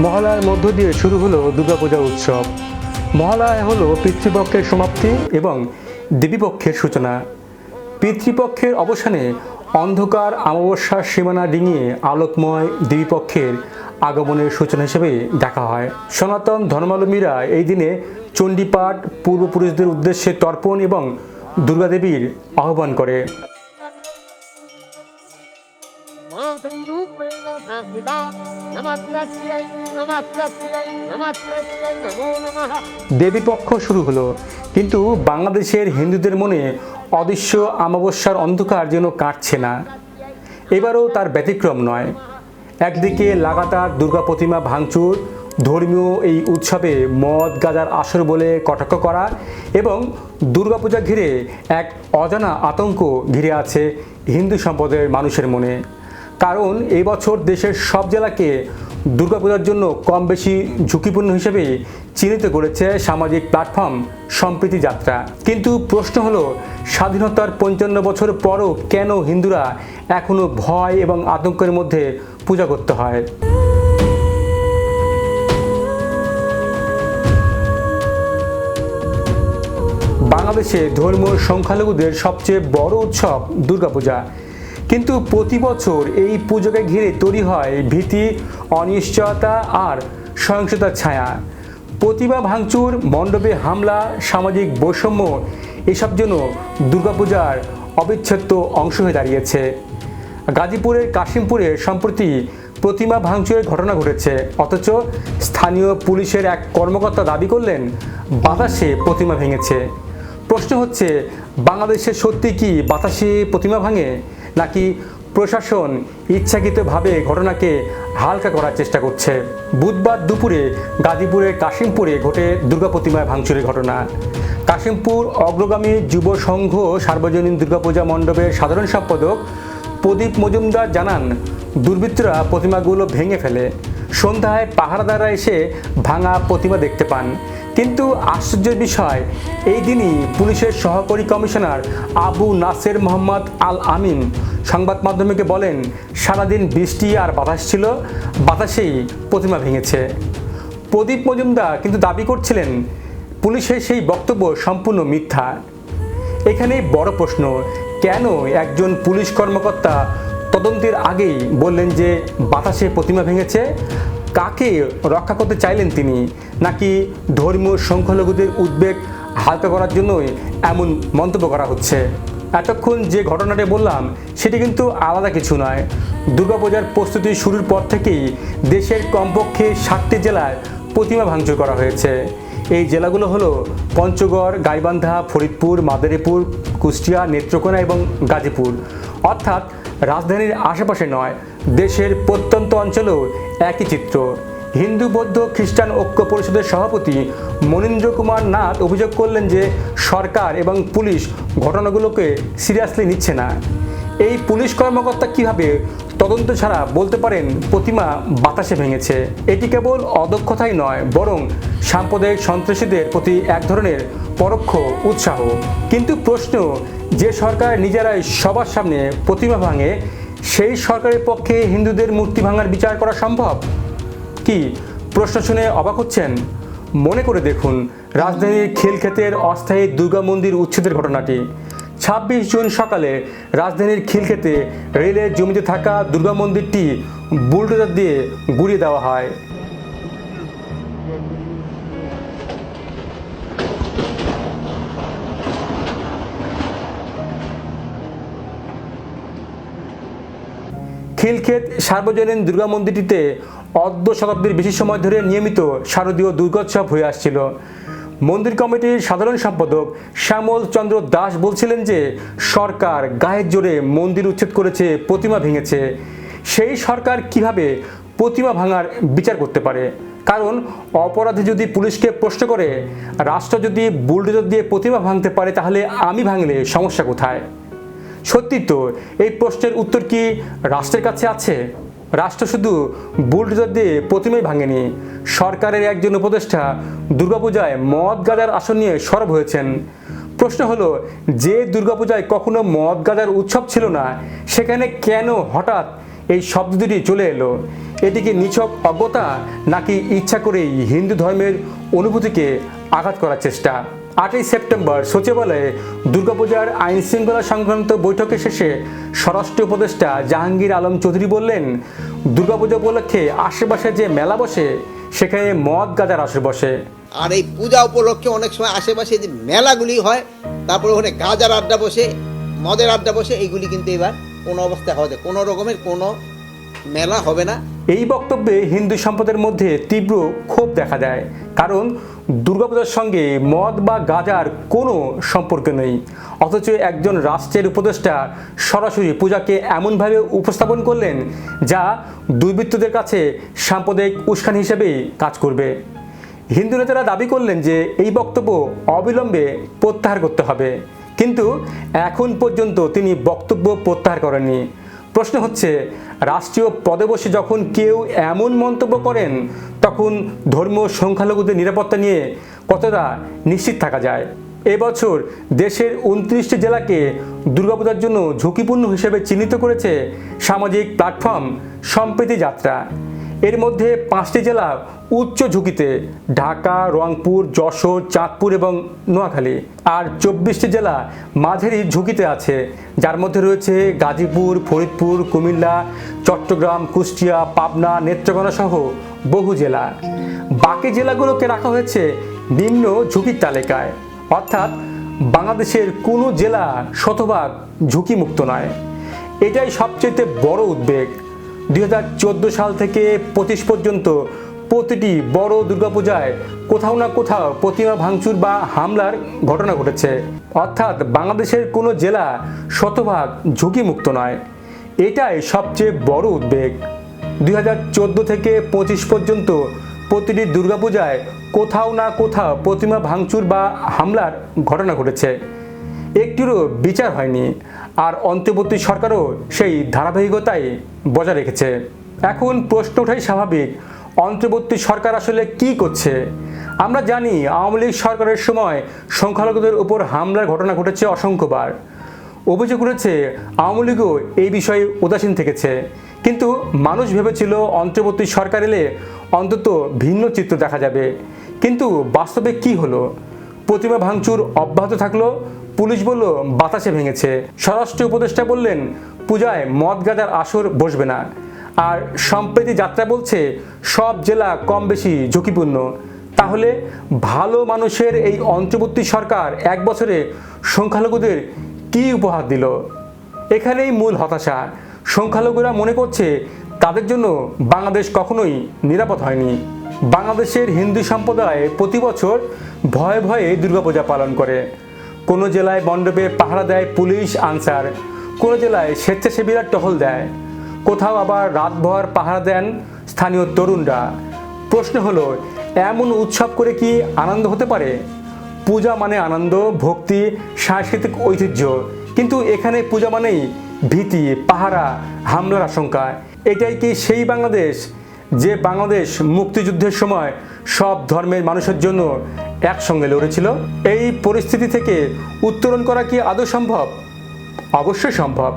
মহালয়ার মধ্য দিয়ে শুরু হলো দুর্গাপূজা উৎসব। মহালয়া হলো পিতৃপক্ষের সমাপ্তি এবং দেবীপক্ষের সূচনা। পিতৃপক্ষের অবসানে অন্ধকার অমাবস্যার সীমানা ডিঙিয়ে আলোকময় দ্বিপক্ষের আগমনের সূচনা হিসেবে দেখা হয়। সনাতন ধর্মালম্বীরা এই দিনে চণ্ডীপাঠ পূর্বপুরুষদের উদ্দেশ্যে তর্পণ এবং দুর্গাদেবীর আহ্বান করে। দেবীপক্ষ শুরু হলো, কিন্তু বাংলাদেশের হিন্দুদের মনে অদৃশ্য অমাবস্যার অন্ধকার যেন কাটছে না। এবারও তার ব্যতিক্রম নয়। একদিকে লাগাতার দুর্গা প্রতিমা ভাঙচুর, ধর্মীয় এই উৎসবে মদ গাজার আসর বলে কটাক্ষ করা এবং দুর্গাপূজা ঘিরে এক অজানা আতঙ্ক ঘিরে আছে হিন্দু সম্প্রদায়ের মানুষের মনে। কারণ এই বছর দেশের সব জেলাকে দুর্গাপূজার জন্য কম বেশি ঝুঁকিপূর্ণ হিসেবে চিহ্নিত করেছে সামাজিক প্ল্যাটফর্ম সম্প্রীতি যাত্রা। কিন্তু প্রশ্ন হলো, স্বাধীনতার পঞ্চান্ন বছর পরও কেন হিন্দুরা এখনও ভয় এবং আতঙ্কের মধ্যে পূজা করতে হয়? বাংলাদেশে ধর্মীয় সংখ্যালঘুদের সবচেয়ে বড় উৎসব দুর্গাপূজা। কিন্তু প্রতি বছর এই পুজোকে ঘিরে তৈরি হয় ভীতি, অনিশ্চয়তা আর সহিংসতার ছায়া। প্রতিমা ভাঙচুর, মণ্ডপে হামলা, সামাজিক বৈষম্য, এসব যেন দুর্গাপূজার অবিচ্ছেদ্য অংশ হয়ে দাঁড়িয়েছে। গাজীপুরের কাশিমপুরে সম্প্রতি প্রতিমা ভাঙচুরের ঘটনা ঘটেছে। অথচ স্থানীয় পুলিশের এক কর্মকর্তা দাবি করলেন, বাতাসে প্রতিমা ভেঙেছে। প্রশ্ন হচ্ছে, বাংলাদেশে সত্যি কি বাতাসে প্রতিমা ভাঙে? নাকি প্রশাসন ইচ্ছাকৃতভাবে ঘটনাকে হালকা করার চেষ্টা করছে? বুধবার দুপুরে গাজীপুরের কাশিমপুরে ঘটে দুর্গা প্রতিমায় ভাঙচুরের ঘটনা। কাশিমপুর অগ্রগামী যুব সংঘ সার্বজনীন দুর্গাপূজা মণ্ডপের সাধারণ সম্পাদক প্রদীপ মজুমদার জানান, দুর্বৃত্তরা প্রতিমাগুলো ভেঙে ফেলে। সন্ধ্যায় পাহারাদাররা এসে ভাঙা প্রতিমা দেখতে পান। কিন্তু আশ্চর্যের বিষয়, এই দিনই পুলিশের সহকারী কমিশনার আবু নাসের মোহাম্মদ আল আমিন সংবাদ মাধ্যমকে বলেন, সারাদিন বৃষ্টি আর বাতাস ছিল, বাতাসেই প্রতিমা ভেঙেছে। প্রদীপ মজুমদার কিন্তু দাবি করছিলেন, পুলিশের সেই বক্তব্য সম্পূর্ণ মিথ্যা। এখানেই বড় প্রশ্ন, কেন একজন পুলিশ কর্মকর্তা তদন্তের আগেই বললেন যে বাতাসে প্রতিমা ভেঙেছে? কাকে রক্ষা করতে চাইলেন তিনি? নাকি ধর্মীয় সংখ্যালঘুদের উদ্বেগ হালকা করার জন্যই এমন মন্তব্য করা হচ্ছে? এতক্ষণ যে ঘটনাটি বললাম, সেটি কিন্তু আলাদা কিছু নয়। দুর্গাপূজার প্রস্তুতি শুরুর পর থেকেই দেশের কমপক্ষে সাতটি জেলায় প্রতিমা ভাঙচুর করা হয়েছে। এই জেলাগুলো হলো পঞ্চগড়, গাইবান্ধা, ফরিদপুর, মাদারীপুর, কুষ্টিয়া, নেত্রকোনা এবং গাজীপুর। অর্থাৎ রাজধানীর আশেপাশে নয়, দেশের প্রত্যন্ত অঞ্চলেও একই চিত্র। হিন্দু, বৌদ্ধ, খ্রিস্টান ঐক্য পরিষদের সভাপতি মনীন্দ্র কুমার নাথ অভিযোগ করলেন যে সরকার এবং পুলিশ ঘটনাগুলোকে সিরিয়াসলি নিচ্ছে না। এই পুলিশ কর্মকর্তা কীভাবে তদন্ত ছাড়া বলতে পারেন প্রতিমা বাতাসে ভেঙেছে? এটি কেবল অদক্ষতাই নয়, বরং সাম্প্রদায়িক সন্ত্রাসীদের প্রতি এক ধরনের পরোক্ষ উৎসাহ। কিন্তু প্রশ্ন যে সরকার নিজেরাই সবার সামনে প্রতিমা ভাঙে, সেই সরকারের পক্ষে হিন্দুদের মূর্তি ভাঙার বিচার করা সম্ভব? কি প্রশ্ন শুনে অবাক হচ্ছেন? মনে করে দেখুন, রাজধানীর খিলক্ষেতের অস্থায়ী দুর্গা মন্দির উচ্ছেদের ঘটনাটি। ছাব্বিশ জুন সকালে রাজধানীর খিলক্ষেতে রেলের জমিতে থাকা দুর্গা মন্দিরটি বুলডোজার দিয়ে গুড়িয়ে দেওয়া হয়। খিলক্ষেত সার্বজনীন দুর্গা মন্দিরটিতে অর্ধ শতাব্দীর বেশি সময় ধরে নিয়মিত শারদীয় দুর্গোৎসব হয়ে আসছিল। মন্দির কমিটির সাধারণ সম্পাদক শ্যামল চন্দ্র দাস বলছিলেন যে, সরকার গায়ের জোরে মন্দির উচ্ছেদ করেছে, প্রতিমা ভেঙেছে। সেই সরকার কীভাবে প্রতিমা ভাঙার বিচার করতে পারে? কারণ অপরাধী যদি পুলিশকে প্রশ্ন করে, রাষ্ট্র যদি বুলডোজার দিয়ে প্রতিমা ভাঙতে পারে, তাহলে আমি ভাঙলে সমস্যা কোথায়? সত্যি তো, এই প্রশ্নের উত্তর কি রাষ্ট্রের কাছে আছে? রাষ্ট্র শুধু বুলডোজার দিয়ে প্রতিমাই ভাঙেনি। সরকারের একজন উপদেষ্টা দুর্গাপূজায় মদ গাজার আসন নিয়ে সরব হয়েছেন। প্রশ্ন হলো, যে দুর্গাপূজায় কখনো মদ গাজার উৎসব ছিল না, সেখানে কেন হঠাৎ এই শব্দ দুটি চলে এলো? এটি কি নিছক অজ্ঞতা, নাকি ইচ্ছা করেই হিন্দু ধর্মের অনুভূতিকে আঘাত করার চেষ্টা? আটই সেপ্টেম্বর সচিবালয়ে দুর্গাপূজার আইন শৃঙ্খলা সংক্রান্ত বৈঠকের শেষে স্বরাষ্ট্র উপদেষ্টা জাহাঙ্গীর আলম চৌধুরী বললেন দুর্গাপূজা উপলক্ষে আশেপাশে যে মেলা বসে সেখানে মদ গাজার আসর বসে আর এই পূজা উপলক্ষে অনেক সময় আশেপাশে যে মেলাগুলি হয় তারপরে ওখানে গাজার আড্ডা বসে মদের আড্ডা বসে এইগুলি কিন্তু এবার কোনো অবস্থায় হবে। কোনো রকমের কোনো মেলা হবে না এই বক্তব্যে হিন্দু সম্প্রদায়ের মধ্যে তীব্র ক্ষোভ দেখা যায় কারণ দুর্গাপূজার সঙ্গে মদ বা গাজার কোনো সম্পর্ক নেই। অথচ একজন রাষ্ট্রের উপদেষ্টা সরাসরি পূজাকে এমনভাবে উপস্থাপন করলেন, যা দুর্বৃত্তদের কাছে সাম্প্রদায়িক উস্কান হিসেবেই কাজ করবে। হিন্দু নেতারা দাবি করলেন যে এই বক্তব্য অবিলম্বে প্রত্যাহার করতে হবে। কিন্তু এখন পর্যন্ত তিনি বক্তব্য প্রত্যাহার করেননি। প্রশ্ন হচ্ছে, রাষ্ট্রীয় পদে বসে যখন কেউ এমন মন্তব্য করেন, তখন ধর্মীয় সংখ্যালঘুদের নিরাপত্তা নিয়ে কতটা নিশ্চিত থাকা যায়? এবছর দেশের উনত্রিশটি জেলাকে দুর্গাপূজার জন্য ঝুঁকিপূর্ণ হিসেবে চিহ্নিত করেছে সামাজিক প্ল্যাটফর্ম সম্প্রীতি যাত্রা। এর মধ্যে পাঁচটি জেলা উচ্চ ঝুঁকিতে, ঢাকা, রংপুর, যশোর, চাঁদপুর এবং নোয়াখালী। আর চব্বিশটি জেলা মাঝারি ঝুঁকিতে আছে, যার মধ্যে রয়েছে গাজীপুর, ফরিদপুর, কুমিল্লা, চট্টগ্রাম, কুষ্টিয়া, পাবনা, নেত্রকোনা সহ বহু জেলা। বাকি জেলাগুলোকে রাখা হয়েছে নিম্ন ঝুঁকির তালিকায়। অর্থাৎ বাংলাদেশের কোনো জেলা শতভাগ ঝুঁকিমুক্ত নয়। এটাই সবচেয়ে বড় উদ্বেগ। দুই হাজার চোদ্দ সাল থেকে পঁচিশ পর্যন্ত প্রতিটি বড় দুর্গাপূজায় কোথাও না কোথাও প্রতিমা ভাঙচুর বা হামলার ঘটনা ঘটেছে। অর্থাৎ বাংলাদেশের কোনো জেলা শতভাগ ঝুঁকিমুক্ত নয়। এটাই সবচেয়ে বড় উদ্বেগ। দুই হাজার চোদ্দ থেকে পঁচিশ পর্যন্ত প্রতিটি দুর্গাপূজায় কোথাও না কোথাও প্রতিমা ভাঙচুর বা হামলার ঘটনা ঘটেছে। একটিরও বিচার হয়নি। আর অন্তর্বর্তী সরকারও সেই ধারাবাহিকতাই বজায় রেখেছে। এখন প্রশ্ন ওঠাই স্বাভাবিক। অন্তর্বর্তী সরকার আসলে কি করছে? আমরা জানি আওয়ামী লীগ সরকারের সময় সংখ্যালঘুদের উপর হামলার ঘটনা ঘটেছে অসংখ্যবার। অভিযোগ উঠেছে আওয়ামী লীগও এই বিষয়ে উদাসীন থেকেছে। কিন্তু মানুষ ভেবেছিল অন্তর্বর্তী সরকার এলে অন্তত ভিন্ন চিত্র দেখা যাবে। কিন্তু বাস্তবে কি হলো? প্রতিমা ভাঙচুর অব্যাহত থাকল। পুলিশ বলল, বাতাসে ভেঙেছে। স্বরাষ্ট্র উপদেষ্টা বললেন, পূজায় মদ গাজার আসর বসবে না। আর সম্প্রীতি যাত্রা বলছে, সব জেলা কম বেশি ঝুঁকিপূর্ণ। তাহলে ভালো মানুষের এই অন্তর্বর্তী সরকার এক বছরে সংখ্যালঘুদের কি উপহার দিল? এখানেই মূল হতাশা। সংখ্যালঘুরা মনে করছে, তাদের জন্য বাংলাদেশ কখনোই নিরাপদ হয়নি। বাংলাদেশের হিন্দু সম্প্রদায় প্রতি বছর ভয়ে ভয়ে দুর্গাপূজা পালন করে। কোনো জেলায় মণ্ডপে পাহারা দেয় পুলিশ আনসার, কোনো জেলায় স্বেচ্ছাসেবীরা টহল দেয়। কোথাও আবার রাতভর পাহারা দেন স্থানীয় তরুণরা। প্রশ্ন হলো, এমন উৎসব করে কি আনন্দ হতে পারে? পূজা মানে আনন্দ, ভক্তি, সাংস্কৃতিক ঐতিহ্য। কিন্তু এখানে পূজা মানেই ভীতি, পাহারা, হামলার আশঙ্কা। এটাই কি সেই বাংলাদেশ? যে বাংলাদেশ মুক্তিযুদ্ধের সময় সব ধর্মের মানুষের জন্য একসঙ্গে লড়েছিল, এই পরিস্থিতি থেকে উত্তরণ করা কি আদৌ সম্ভব? অবশ্যই সম্ভব।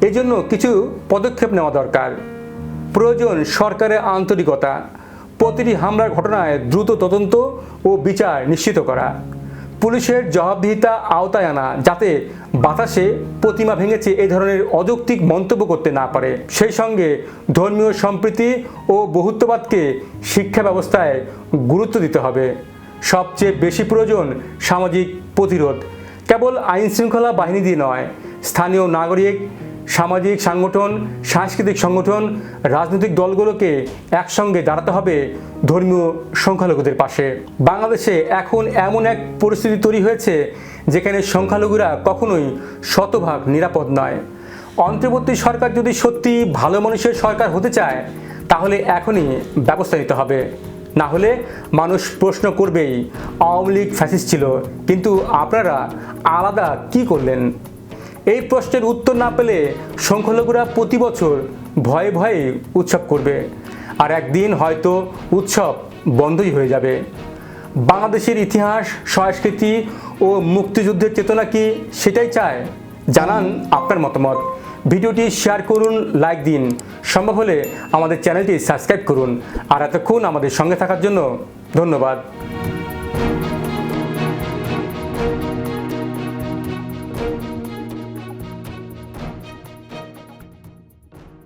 এজন্য কিছু পদক্ষেপ নেওয়া দরকার। প্রয়োজন সরকারের আন্তরিকতা, প্রতিটি হামলার ঘটনায় দ্রুত তদন্ত ও বিচার নিশ্চিত করা। পুলিশের জবাবদিহিতা আওতায় আনা, যাতে বাতাসে প্রতিমা ভেঙেছে এই ধরনের অযৌক্তিক মন্তব্য করতে না পারে। সেই সঙ্গে ধর্মীয় সম্প্রীতি ও বহুত্ববাদকে শিক্ষা ব্যবস্থায় গুরুত্ব দিতে হবে। সবচেয়ে বেশি প্রয়োজন সামাজিক প্রতিরোধ। কেবল আইন শৃঙ্খলা বাহিনী দিয়ে নয়, স্থানীয় নাগরিক সামাজিক সংগঠন, সাংস্কৃতিক সংগঠন, রাজনৈতিক দলগুলোকে একসঙ্গে দাঁড়াতে হবে ধর্মীয় সংখ্যালঘুদের পাশে। বাংলাদেশে এখন এমন এক পরিস্থিতি তৈরি হয়েছে যেখানে সংখ্যালঘুরা কখনোই শতভাগ নিরাপদ নয়। অন্তর্বর্তী সরকার যদি সত্যি ভালো মানুষের সরকার হতে চায়, তাহলে এখনই ব্যবস্থা নিতে হবে। না হলে মানুষ প্রশ্ন করবেই, আওয়ামী লীগ ফ্যাসিস্ট ছিল, কিন্তু আপনারা আলাদা কি করলেন? এই প্রশ্নের উত্তর না পেলে সংখ্যালঘুরা প্রতি বছর ভয়ে ভয়ে উৎসব করবে। আর একদিন হয়তো উৎসব বন্ধই হয়ে যাবে। বাংলাদেশের ইতিহাস, সংস্কৃতি ও মুক্তিযুদ্ধের চেতনা কি সেটাই চায়? জানান আপনার মতামত। ভিডিওটি শেয়ার করুন, লাইক দিন। সম্ভব হলে আমাদের চ্যানেলটি সাবস্ক্রাইব করুন। আর এতক্ষণ আমাদের সঙ্গে থাকার জন্য ধন্যবাদ।